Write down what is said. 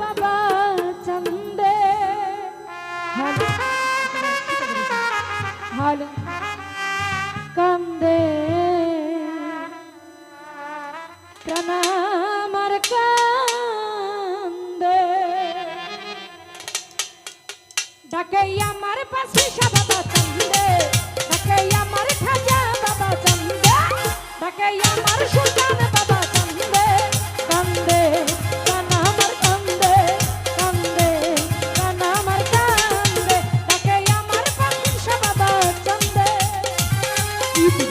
বাবা চন্দে। হলো হলো কান্দে। প্রাণ আমার পাশে বাবা চন্দে। ডাকে আমার you.